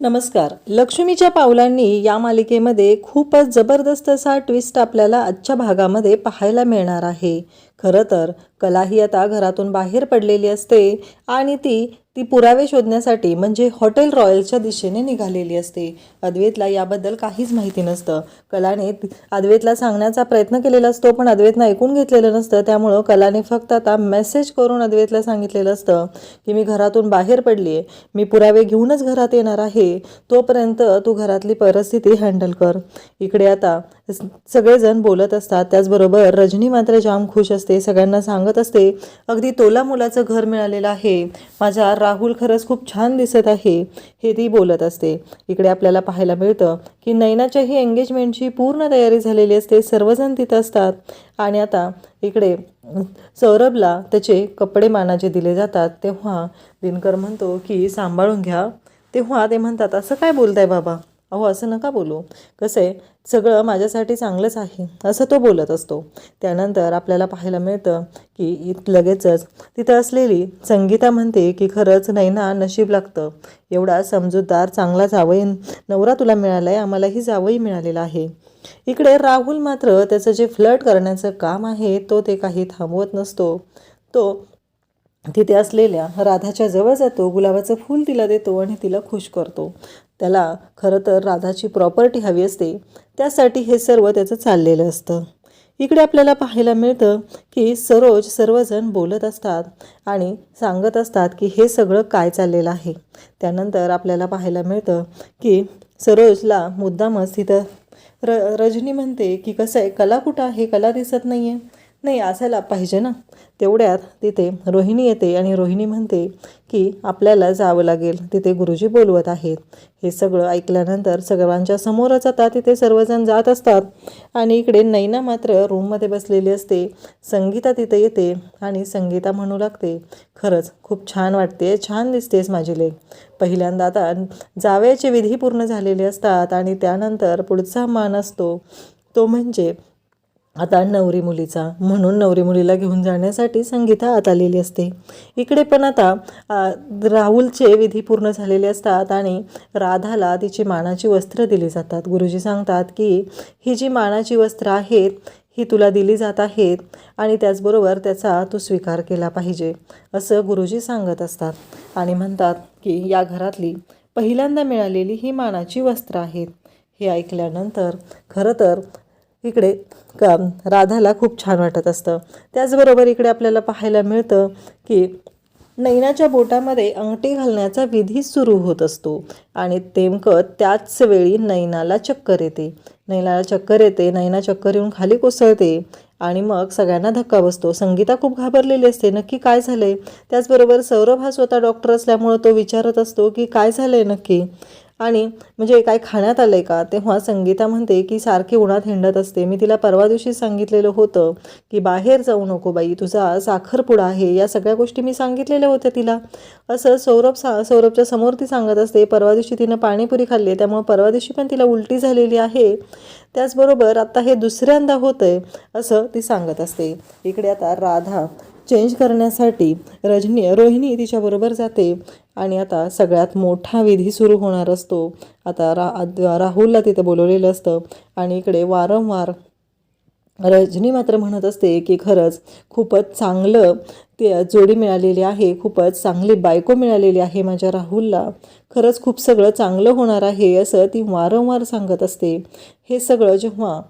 नमस्कार. लक्ष्मीच्या पावलांनी या मालिकेमध्ये खूपच जबरदस्त असा ट्विस्ट आपल्याला आजच्या भागामध्ये पाहायला मिळणार आहे. खरं तर कला ही आता घरातून बाहेर पडलेली असते आणि ती ती पुरावे शोधण्यासाठी म्हणजे हॉटेल रॉयलच्या दिशेने निघालेली असते. अद्वैतला याबद्दल काहीच माहिती नसतं. कलाने अद्वेतला अद्वैतला सांगण्याचा प्रयत्न केलेला असतो पण अद्वैतनं ऐकून घेतलेलं नसतं. त्यामुळं कलाने फक्त आता मेसेज करून अद्वैतला सांगितलेलं असतं की मी घरातून बाहेर पडली आहे मी पुरावे घेऊनच घरात येणार आहे. तोपर्यंत तू घरातली परिस्थिती हँडल कर. इकडे आता सगळेजण बोलत असतात. त्याचबरोबर रजनी मात्र जाम खुश असते. सगळ्यांना सांगत असते अगदी तोला मुलाचं घर मिळालेलं आहे माझा राहुल खरंच खूप छान दिसत आहे हे ती बोलत असते. इकडे आपल्याला पाहायला मिळतं की नैनाच्याही एंगेजमेंटची पूर्ण तयारी झालेली असते सर्वजण तिथं असतात. आणि आता इकडे सौरभला त्याचे कपडे मानाचे दिले जातात. तेव्हा दिनकर म्हणतो की सांभाळून घ्या. तेव्हा ते म्हणतात असं काय बोलताय बाबा? अहो असं नका बोलू. कसं आहे सगळं माझ्यासाठी चांगलंच आहे असं तो बोलत असतो. त्यानंतर आपल्याला पाहायला मिळतं की इत लगेचच तिथं असलेली संगीता म्हणते की खरंच नैना नशीब लागतं. एवढा समजूतदार चांगला जावई नवरा तुला मिळाला आहे आम्हालाही जावई मिळालेला आहे. इकडे राहुल मात्र त्याचं जे फ्लर्ट करण्याचं काम आहे तो ते काही थांबवत नसतो. तो तिथे असलेल्या राधाच्या जवळ जातो गुलाबाचं फूल तिला देतो आणि तिला खुश करतो. त्याला खरं तर राधाची प्रॉपर्टी हवी असते त्यासाठी हे सर्व त्याचं चाललेलं असतं. इकडे आपल्याला पाहायला मिळतं की सरोज सर्वजण बोलत असतात आणि सांगत असतात की हे सगळं काय चाललेलं आहे. त्यानंतर आपल्याला पाहायला मिळतं की सरोजला मुद्दामच तिथं र रजनी म्हणते की कसं आहे कला कुठं आहे? कला दिसत नाही आहे नाही असायला पाहिजे ना. तेवढ्यात तिथे रोहिणी येते आणि रोहिणी म्हणते की आपल्याला जावं लागेल तिथे गुरुजी बोलवत आहेत. हे सगळं ऐकल्यानंतर सर्वांच्या समोरच आता तिथे सर्वजण जात असतात. आणि इकडे नैना मात्र रूममध्ये बसलेली असते. संगीता तिथे येते आणि संगीता म्हणू लागते खरंच खूप छान वाटते छान दिसतेस माझी लेख पहिल्यांदा आता जावयाचे विधी पूर्ण झालेले असतात आणि त्यानंतर पुढचा मान असतो. तो म्हणजे आता नवरी मुलीचा म्हणून नवरी मुलीला घेऊन जाण्यासाठी संगीता आत आलेली असते. इकडे पण आता राहुलचे विधी पूर्ण झालेले असतात आणि राधाला तिची मानाची वस्त्र दिली जातात. गुरुजी सांगतात की ही जी मानाची वस्त्र आहेत ही तुला दिली जात आहेत आणि त्याचबरोबर त्याचा तू स्वीकार केला पाहिजे असं गुरुजी सांगत असतात. आणि म्हणतात की या घरातली पहिल्यांदा मिळालेली ही मानाची वस्त्र आहेत. हे ऐकल्यानंतर खरं तर इकडे का राधाला खूप छान वाटत असतं. त्याचबरोबर इकडे आपल्याला पाहायला मिळतं की नैनाच्या बोटामध्ये अंगठी घालण्याचा विधी सुरू होत असतो आणि नेमकं त्याच वेळी नैनाला चक्कर येते. नैनाला चक्कर येते नैना चक्कर येऊन खाली कोसळते आणि मग सगळ्यांना धक्का बसतो. संगीता खूप घाबरलेली असते नक्की काय झालंय? त्याचबरोबर सौरभ हा स्वतः डॉक्टर असल्यामुळं तो विचारत असतो की काय झालंय नक्की? आणि म्हणजे काय खाण्यात आलं आहे का? तेव्हा संगीता म्हणते की सारखी उन्हात हिंडत असते. मी तिला परवा दिवशी सांगितलेलं होतं की बाहेर जाऊ नको बाई तुझा साखरपुडा आहे. या सगळ्या गोष्टी मी सांगितलेल्या होत्या तिला. असं सौरभ सा सौरभच्या समोर ती सांगत असते परवा दिवशी तिनं पाणीपुरी खाल्ली आहे त्यामुळे परवा दिवशी पण तिला उलटी झालेली आहे. त्याचबरोबर आता हे दुसऱ्यांदा होतं आहे असं ती सांगत असते. इकडे आता राधा चेंज करण्यासाठी रजनी रोहिणी तिच्याबरोबर जाते आणि आता सगळ्यात मोठा विधी सुरू होणार असतो. आता रा राहुलला तिथे बोलवलेलं असतं आणि इकडे वारंवार रजनी मात्र म्हणत असते की खरंच खूपच चांगलं ते जोडी मिळालेली आहे खूपच चांगली बायको मिळालेली आहे माझ्या राहुलला. खरंच खूप सगळं चांगलं होणार आहे असं ती वारंवार सांगत असते. हे सगळं जेव्हा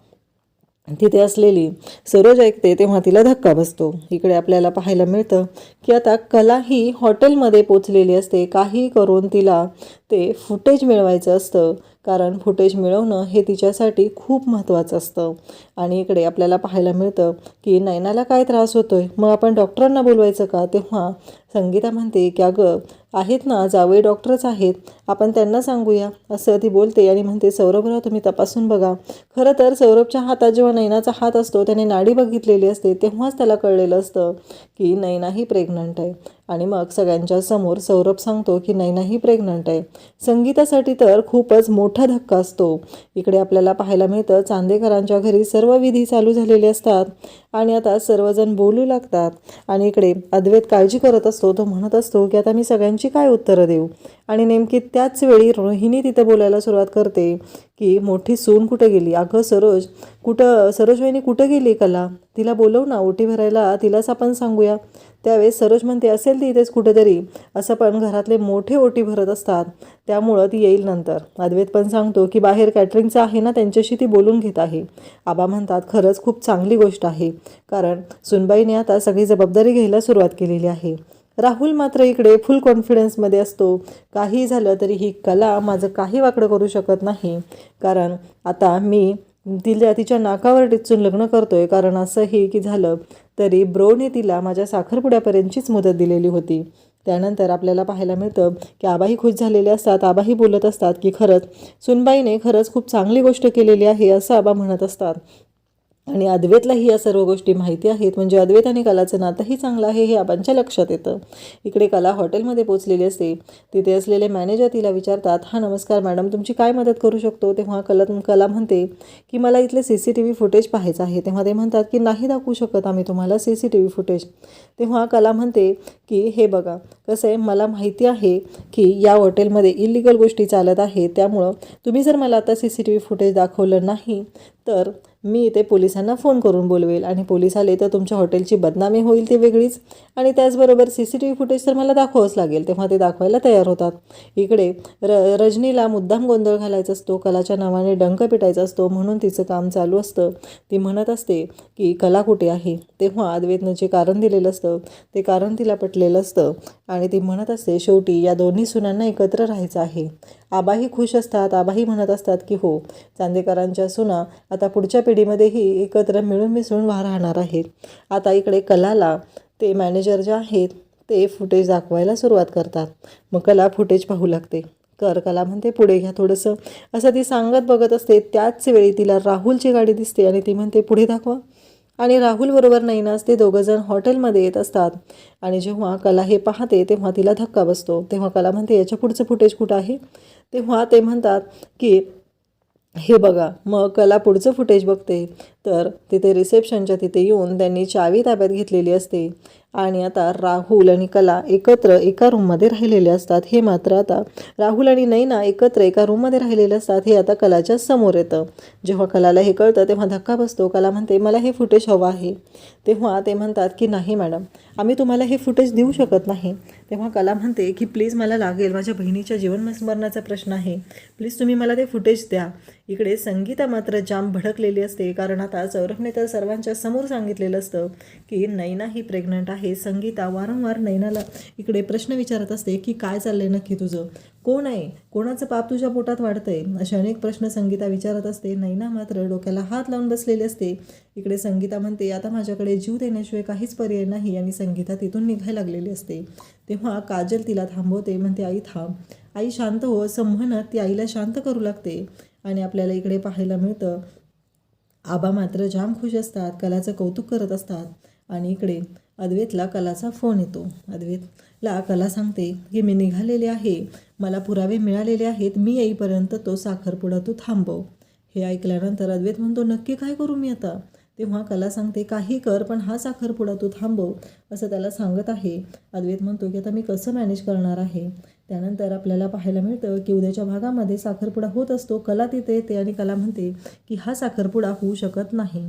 तिथे असलेली सरोज ऐकते तेव्हा तिला धक्का बसतो. इकडे आपल्याला पाहायला मिळतं की आता कला ही हॉटेलमध्ये पोचलेली असते. काही करून तिला ते फुटेज मिळवायचं असतं. कारण फुटेज मिळवणं हे तिच्यासाठी खूप महत्त्वाचं असतं. आणि इकडे आपल्याला पाहायला मिळतं की नैनाला काय त्रास होतोय? मग आपण डॉक्टरांना बोलवायचं का? तेव्हा संगीता म्हणते की अगं आहेत ना जावई डॉक्टरच आहेत आपण त्यांना सांगूया. असं ती बोलते आणि म्हणते सौरभराव तुम्ही तपासून बघा. खरं तर सौरभच्या हातात जेव्हा नैनाचा हात असतो त्याने नाडी बघितलेली असते तेव्हाच त्याला कळलेलं असतं की नैना ही प्रेग्नंट आहे. आणि मग सगळ्यांच्या समोर सौरभ सांगतो की नैना ही प्रेग्नंट आहे. संगीतासाठी तर खूपच मोठा धक्का असतो. इकडे आपल्याला पाहायला मिळतं चांदेकरांच्या घरी सर्व विधी चालू झालेले असतात आणि आता सर्वजण बोलू लागतात. आणि इकडे अद्वैत काळजी करत असतो. तो म्हणत असतो की आता मी सगळ्यांची काय उत्तरं देऊ? आणि नेमकी त्याच वेळी रोहिणी तिथे बोलायला सुरुवात करते की मोठी सून कुठे गेली? अगं सरोज कुठं सरोज वहिनी कुठं गेली कला? तिला बोलव ना ओटी भरायला तिलाच आपण सांगूया. त्यावेळेस सरोज म्हणते असेल ती इथेच कुठेतरी. असं पण घरातले मोठे ओटी भरत असतात. त्यामुळं ती येईल नंतर. अद्वैत पण सांगतो की बाहेर कॅटरिंगचं आहे ना त्यांच्याशी ती बोलून घेत आहे. आबा म्हणतात खरंच खूप चांगली गोष्ट आहे. कारण सुनबाईने आता सगळी जबाबदारी घ्यायला सुरुवात केलेली आहे. राहुल मात्र इकडे फुल कॉन्फिडन्समध्ये असतो. काही झालं तरी ही कला माझं काही वाकडं करू शकत नाही. कारण आता मी तिला तिच्या नाकावर टिचून लग्न करतोय. कारण असंही की झालं तरी ब्रोने तिला माझ्या साखरपुड्यापर्यंतचीच मुदत दिलेली होती. त्यानंतर आपल्याला पाहायला मिळतं की आबाही खुश झालेले असतात. आबाही बोलत असतात की खरंच सुनबाईने खरंच खूप चांगली गोष्ट केलेली आहे असं आबा म्हणत असतात. आणि अद्वैतलाही या सर्व गोष्टी माहिती आहेत. म्हणजे अद्वैत आणि कलाचं नातंही चांगलं आहे हे आबांच्या लक्षात येतं. इकडे कला हॉटेलमध्ये पोचलेली असते. तिथे असलेले मॅनेजर तिला विचारतात हा नमस्कार मॅडम तुमची काय मदत करू शकतो? तेव्हा कला कला म्हणते की मला इथले C C T V footage पाहायचं आहे. तेव्हा ते म्हणतात की नाही दाखवू शकत आम्ही तुम्हाला C C T V footage. तेव्हा कला म्हणते की हे बघा कसं आहे मला माहिती आहे की या हॉटेलमध्ये इलिगल गोष्टी चालत आहेत. त्यामुळं तुम्ही जर मला आता C C T V footage दाखवलं नाही तर मी इथे पोलिसांना फोन करून बोलवेल आणि पोलीस आले तर तुमच्या हॉटेलची बदनामी होईल ती वेगळीच. आणि त्याचबरोबर C C T V footage तर मला दाखवावंच लागेल तेव्हा ते दाखवायला तयार होतात. इकडे र रजनीला मुद्दाम गोंधळ घालायचा असतो कलाच्या नावाने डंक पिटायचा असतो म्हणून तिचं काम चालू असतं. ती म्हणत असते की कला कुठे आहे? तेव्हा अद्वैतनं जे कारण दिलेलं असतं. ते कारण तिला पटलेलं असतं. आणि ती म्हणत असते शेवटी या दोन्ही सुनांना एकत्र राहायचं आहे. आबाही खुश असतात आबाही म्हणत असतात की हो चांदेकरांच्या सुना आता पुढच्या पिढीमध्येही एकत्र मिळून मिसळून वा राहणार आहेत. आता इकडे कलाला ते मॅनेजर जे आहेत ते फुटेज दाखवायला सुरुवात करतात. मग कला फुटेज पाहू लागते. कर कला म्हणते पुढे घ्या थोडंसं. असं ती सांगत बघत असते. त्याच वेळी तिला राहुलची गाडी दिसते आणि ती म्हणते पुढे दाखवा. आणि राहुल बरोबर नैनास ते दोघंजण हॉटेलमध्ये येत असतात. आणि जेव्हा कला हे पाहते तेव्हा तिला धक्का बसतो. तेव्हा कला म्हणते याच्या पुढचं फुटेज कुठं आहे? तेव्हा ते म्हणतात की हे बघा मग कला पुढचं फुटेज बघते. तर तिथे रिसेप्शनच्या तिथे येऊन त्यांनी चावी ताब्यात घेतलेली असते. आणि आता राहुल आणि कला एकत्र एका रूममध्ये राहिलेले असतात. हे मात्र आता राहुल आणि नैना एकत्र एका रूममध्ये राहिलेले असतात. हे आता कलाच्या समोर येतं. जेव्हा कलाला हे कळतं तेव्हा धक्का बसतो. कला म्हणते मला हे फुटेज हवं आहे. तेव्हा ते म्हणतात की नाही मॅडम आम्ही तुम्हाला हे फुटेज देऊ शकत नाही. तेव्हा कला म्हणते की प्लीज मला लागेल माझ्या बहिणीच्या जीवनस्मरणाचा प्रश्न आहे. प्लीज तुम्ही मला ते फुटेज द्या. इकडे संगीता मात्र जाम भडकलेली असते. कारण आता सौरभने तर सर्वांच्या समोर सांगितलेलं असतं की नैना ही प्रेग्नंट आहे. आहे. संगीता वारंवार नैनाला इकडे प्रश्न विचारत असते की काय चाललंय नक्की तुझं? कोण आहे? कोणाचं पाप तुझ्या पोटात वाढतंय? असे अनेक प्रश्न संगीता विचारत असते. नैना मात्र डोक्याला हात लावून बसलेली असते. इकडे संगीता म्हणते आता माझ्याकडे जीव देण्याशिवाय काहीच पर्याय नाही. आणि संगीता तिथून निघायला लागलेली असते. तेव्हा काजल तिला थांबवते. म्हणते आई थांब. आई शांत हो. असं म्हणत ती आईला शांत करू लागते. आणि आपल्याला इकडे पाहायला मिळतं आबा मात्र जाम खुश असतात. कलाचं कौतुक करत असतात. आणि इकडे अद्वैतला कलाचा फोन येतो. अद्वैतला कला सांगते की मी निघालेले आहे. मला पुरावे मिळालेले आहेत. मी येईपर्यंत तो साखरपुडा तू थांबव. हे ऐकल्यानंतर अद्वैत म्हणतो नक्की काय करू मी आता? तेव्हा कला सांगते काही कर पण हा साखरपुडा तू थांबव असं त्याला सांगत आहे. अद्वैत म्हणतो की आता मी कसं मॅनेज करणार आहे? त्यानंतर आपल्याला पाहायला मिळतं की उद्याच्या भागामध्ये साखरपुडा होत असतो. कला तिथे येते आणि कला म्हणते की हा साखरपुडा होऊ शकत नाही.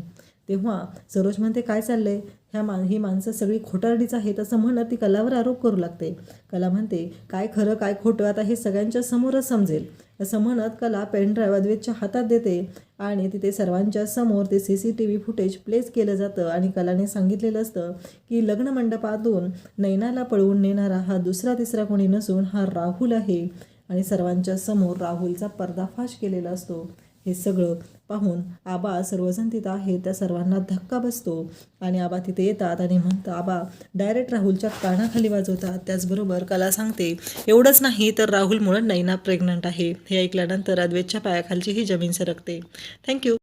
तेव्हा सरोज म्हणते काय चाललंय? ह्या मा ही माणसं सगळी खोटारडीच आहेत असं म्हणत ती कलावर आरोप करू लागते. कला म्हणते काय खरं काय खोटं आता हे सगळ्यांच्या समोरच समजेल. असं म्हणत कला पेनड्राईव्ह अद्वेतच्या हातात देते आणि तिथे सर्वांच्या समोर ते C C T V footage place केलं जातं आणि कलाने सांगितलेलं असतं की लग्न मंडपातून नैनाला पळवून नेणारा हा दुसरा तिसरा कोणी नसून हा राहुल आहे. आणि सर्वांच्या समोर राहुलचा पर्दाफाश केलेला असतो. हे सगळं पाहून आबा सर्वजण तिथं आहेत त्या सर्वांना धक्का बसतो आणि आबा तिथे येतात आणि म्हणतात आबा डायरेक्ट राहुलच्या कानाखाली वाजवतात. त्याचबरोबर कला सांगते एवढंच नाही तर राहुलमुळं नैना प्रेग्नंट आहे. हे ऐकल्यानंतर अद्वेतच्या पायाखालची ही जमीन सरकते. थँक्यू